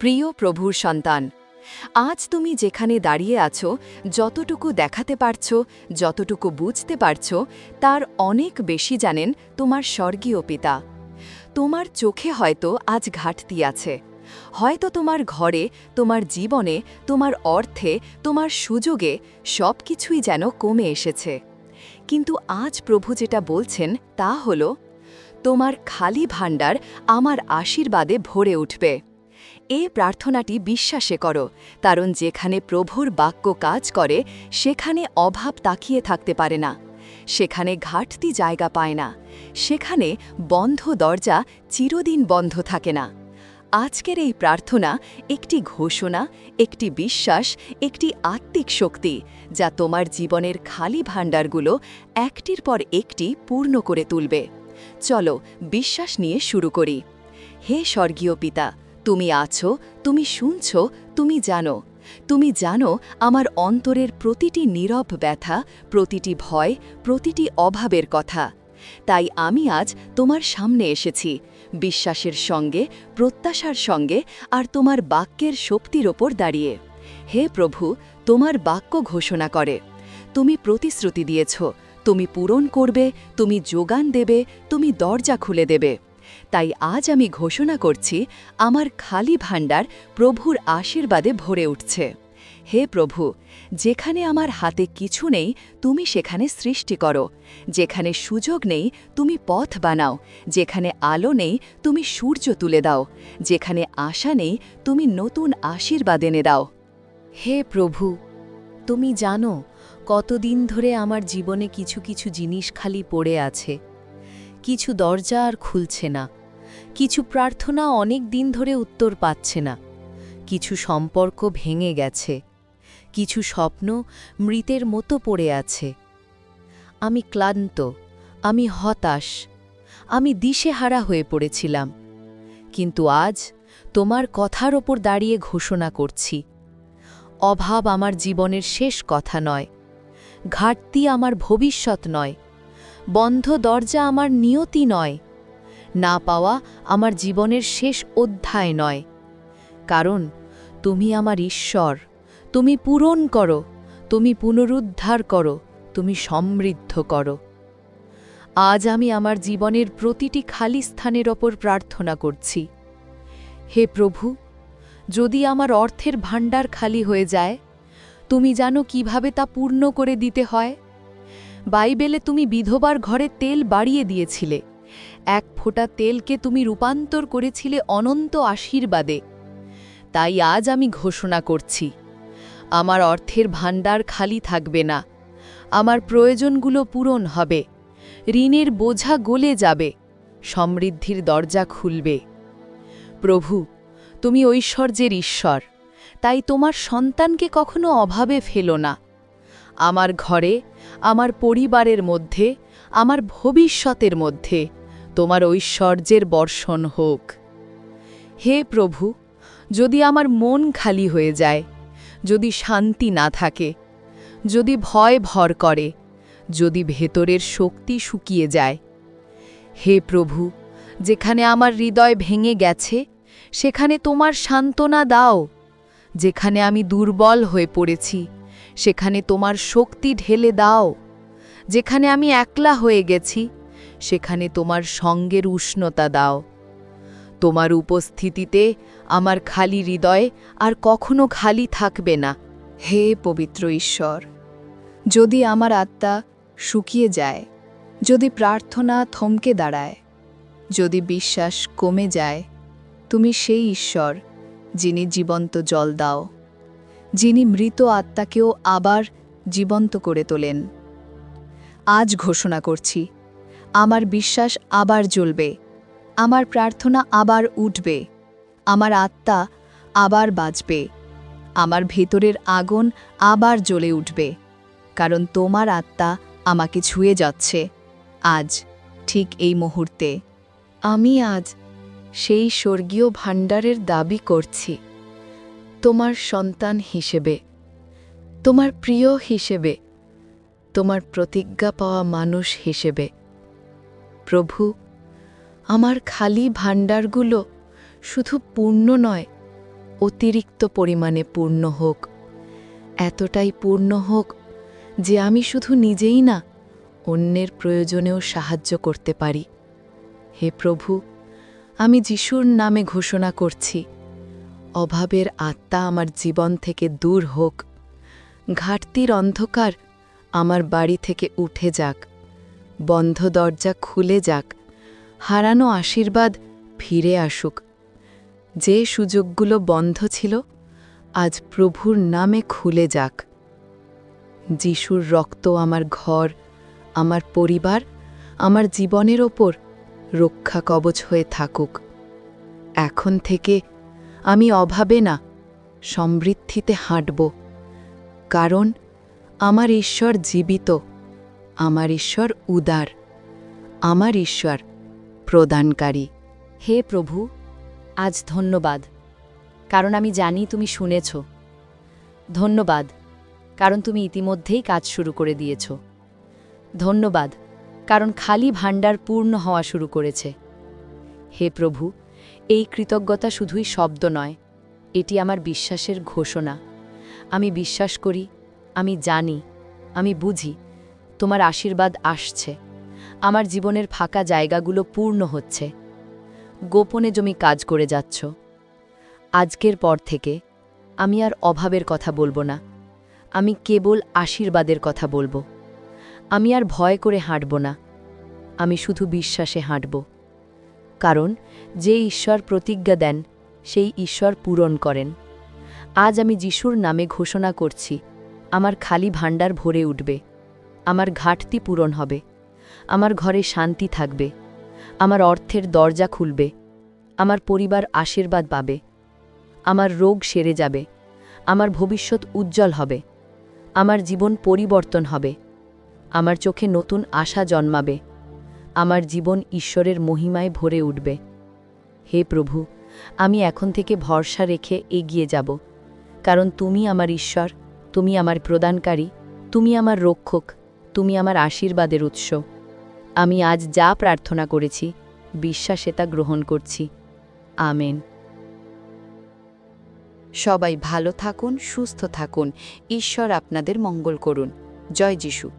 প্রিয় প্রভুর সন্তান, আজ তুমি যেখানে দাঁড়িয়ে আছো, যতটুকু দেখাতে পারছ, যতটুকু বুঝতে পারছ, তার অনেক বেশি জানেন তোমার স্বর্গীয় পিতা। তোমার চোখে হয়তো আজ ঘাটতি আছে। হয়তো তোমার ঘরে, তোমার জীবনে, তোমার অর্থে, তোমার সুযোগে সব কিছুই যেন কমে এসেছে। কিন্তু আজ প্রভু যেটা বলছেন তা হল, তোমার খালি ভাণ্ডার আমার আশীর্বাদে ভরে উঠবে। এই প্রার্থনাটি বিশ্বাসে করো, কারণ যেখানে প্রভুর বাক্য কাজ করে, সেখানে অভাব তাকিয়ে থাকতে পারে না। সেখানে ঘাটতি জায়গা পায় না। সেখানে বন্ধ দরজা চিরদিন বন্ধ থাকে না। আজকের এই প্রার্থনা একটি ঘোষণা, একটি বিশ্বাস, একটি আত্মিক শক্তি, যা তোমার জীবনের খালি ভাণ্ডারগুলো একটির পর একটি পূর্ণ করে তুলবে। চলো, বিশ্বাস নিয়ে শুরু করি। হে স্বর্গীয় পিতা তুমি আছো, তুমি শুনছ, তুমি জানো। তুমি জানো আমার অন্তরের প্রতিটি নীরব ব্যথা, প্রতিটি ভয়, প্রতিটি অভাবের কথা। তাই আমি আজ তোমার সামনে এসেছি, বিশ্বাসের সঙ্গে, প্রত্যাশার সঙ্গে আর তোমার বাক্যের শক্তির ওপর দাঁড়িয়ে। হে প্রভু, তোমার বাক্য ঘোষণা করে। তুমি প্রতিশ্রুতি দিয়েছ, তুমি পূরণ করবে, তুমি যোগান দেবে, তুমি দরজা খুলে দেবে। তাই আজ আমি ঘোষণা করছি, আমার খালি ভাণ্ডার প্রভুর আশীর্বাদে ভরে উঠছে। হে প্রভু, যেখানে আমার হাতে কিছু নেই, তুমি সেখানে সৃষ্টি করো। যেখানে সুযোগ নেই, তুমি পথ বানাও। যেখানে আলো নেই, তুমি সূর্য তুলে দাও। যেখানে আশা নেই, তুমি নতুন আশীর্বাদ এনে দাও। হে প্রভু, তুমি জানো, কতদিন ধরে আমার জীবনে কিছু কিছু জিনিস খালি পড়ে আছে। কিছু দরজা আর খুলছে না। কিছু প্রার্থনা অনেক দিন ধরে উত্তর পাচ্ছে না। কিছু সম্পর্ক ভেঙে গেছে। কিছু স্বপ্ন মৃতের মতো পড়ে আছে। আমি ক্লান্ত, আমি হতাশ, আমি দিশেহারা হয়ে পড়েছিলাম। কিন্তু আজ তোমার কথার ওপর দাঁড়িয়ে ঘোষণা করছি। অভাব আমার জীবনের শেষ কথা নয়। ঘাটতি আমার ভবিষ্যৎ নয়। বন্ধ দরজা আমার নিয়তি নয়। না পাওয়া আমার জীবনের শেষ অধ্যায় নয়। কারণ, তুমি আমার ঈশ্বর, তুমি পূরণ করো, তুমি পুনরুদ্ধার করো, তুমি সমৃদ্ধ করো। আজ আমি আমার জীবনের প্রতিটি খালি স্থানের ওপর প্রার্থনা করছি। হে প্রভু, যদি আমার অর্থের ভাণ্ডার খালি হয়ে যায়, তুমি জানো কীভাবে তা পূর্ণ করে দিতে হয়? বাইবেলে তুমি বিধবার ঘরে তেল বাড়িয়ে দিয়েছিলে। এক ফোঁটা তেলকে তুমি রূপান্তর করেছিলে অনন্ত আশীর্বাদে। তাই আজ আমি ঘোষণা করছি, আমার অর্থের ভাণ্ডার খালি থাকবে না, আমার প্রয়োজনগুলো পূরণ হবে, ঋণের বোঝা গলে যাবে, সমৃদ্ধির দরজা খুলবে। প্রভু, তুমি ঐশ্বর্যের ঈশ্বর, তাই তোমার সন্তানকে কখনো অভাবে ফেলো না। আমার ঘরে, আমার পরিবারের মধ্যে, আমার ভবিষ্যতের মধ্যে তোমার ঐশ্বর্যের বর্ষণ হোক। হে প্রভু, যদি আমার মন খালি হয়ে যায়, যদি শান্তি না থাকে, যদি ভয় ভর করে, যদি ভেতরের শক্তি শুকিয়ে যায়, হে প্রভু, যেখানে আমার হৃদয় ভেঙে গেছে, সেখানে তোমার সান্ত্বনা দাও। যেখানে আমি দুর্বল হয়ে পড়েছি, সেখানে তোমার শক্তি ঢেলে দাও। যেখানে আমি একলা হয়ে গেছি সেখানে তোমার সঙ্গের উষ্ণতা দাও। তোমার উপস্থিতিতে আমার খালি হৃদয় আর কখনো খালি থাকবে না। হে পবিত্র ঈশ্বর, যদি আমার আত্মা শুকিয়ে যায়, যদি প্রার্থনা থমকে দাঁড়ায়, যদি বিশ্বাস কমে যায়, তুমি সেই ঈশ্বর যিনি জীবন্ত জল দাও, যিনি মৃত আত্মাকেও আবার জীবন্ত করে তোলেন। আজ ঘোষণা করছি আমার বিশ্বাস আবার জ্বলবে। আমার প্রার্থনা আবার উঠবে। আমার আত্মা আবার বাজবে। আমার ভেতরের আগুন আবার জ্বলে উঠবে। কারণ তোমার আত্মা আমাকে ছুঁয়ে যাচ্ছে আজ, ঠিক এই মুহূর্তে। আমি আজ সেই স্বর্গীয় ভাণ্ডারের দাবি করছি। তোমার সন্তান হিসেবে, তোমার প্রিয় হিসেবে, তোমার প্রতিজ্ঞা পাওয়া মানুষ হিসেবে। প্রভু, আমার খালি ভাণ্ডারগুলো শুধু পূর্ণ নয়, অতিরিক্ত পরিমাণে পূর্ণ হোক। এতটাই পূর্ণ হোক যে আমি শুধু নিজেই না, অন্যের প্রয়োজনেও সাহায্য করতে পারি। হে প্রভু, আমি যিশুর নামে ঘোষণা করছি, অভাবের আত্মা আমার জীবন থেকে দূর হোক, ঘাটতির অন্ধকার আমার বাড়ি থেকে উঠে যাক। বন্ধ দরজা খুলে যাক। হারানো আশীর্বাদ ফিরে আসুক। যে সুযোগগুলো বন্ধ ছিল, আজ প্রভুর নামে খুলে যাক। যিশুর রক্ত আমার ঘর, আমার পরিবার, আমার জীবনের ওপর রক্ষা কবচ হয়ে থাকুক। এখন থেকে আমি অভাবে না, সমৃদ্ধিতে হাঁটব। কারণ আমার ঈশ্বর জীবিত। আমার ঈশ্বর উদার, আমার ঈশ্বর প্রদানকারী। হে প্রভু, আজ ধন্যবাদ, কারণ আমি জানি তুমি শুনেছ। ধন্যবাদ, কারণ তুমি ইতিমধ্যেই কাজ শুরু করে দিয়েছ। ধন্যবাদ, কারণ খালি ভাণ্ডার পূর্ণ হওয়া শুরু করেছে। হে প্রভু, এই কৃতজ্ঞতা শুধুই শব্দ নয়, এটি আমার বিশ্বাসের ঘোষণা। আমি বিশ্বাস করি, আমি জানি, আমি বুঝি তোমার আশীর্বাদ আসছে। আমার জীবনের ফাঁকা জায়গাগুলো পূর্ণ হচ্ছে। গোপনে জমি কাজ করে যাচ্ছ। আজকের পর থেকে আমি আর অভাবের কথা বলব না। আমি কেবল আশীর্বাদের কথা বলব। আমি আর ভয় করে হাঁটব না। আমি শুধু বিশ্বাসে হাঁটব। কারণ যে ঈশ্বর প্রতিজ্ঞা দেন, সেই ঈশ্বর পূরণ করেন। আজ আমি যিশুর নামে ঘোষণা করছি, আমার খালি ভাণ্ডার ভরে উঠবে। আমার ঘাটতি পূরণ হবে। আমার ঘরে শান্তি থাকবে। আমার অর্থের দরজা খুলবে। আমার পরিবার আশীর্বাদ পাবে। আমার রোগ সেরে যাবে। আমার ভবিষ্যৎ উজ্জ্বল হবে। আমার জীবন পরিবর্তন হবে। আমার চোখে নতুন আশা জন্মাবে। আমার জীবন ঈশ্বরের মহিমায় ভরে উঠবে। হে প্রভু, আমি এখন থেকে ভরসা রেখে এগিয়ে যাব। কারণ তুমি আমার ঈশ্বর, তুমি আমার প্রদানকারী, তুমি আমার রক্ষক। তুমি আমার আশীর্বাদের উৎস। আমি আজ যা প্রার্থনা করেছি, বিশ্বাসে তা গ্রহণ করছি। আমেন। সবাই ভালো থাকুন, সুস্থ থাকুন। ঈশ্বর আপনাদের মঙ্গল করুন। জয় যিশু।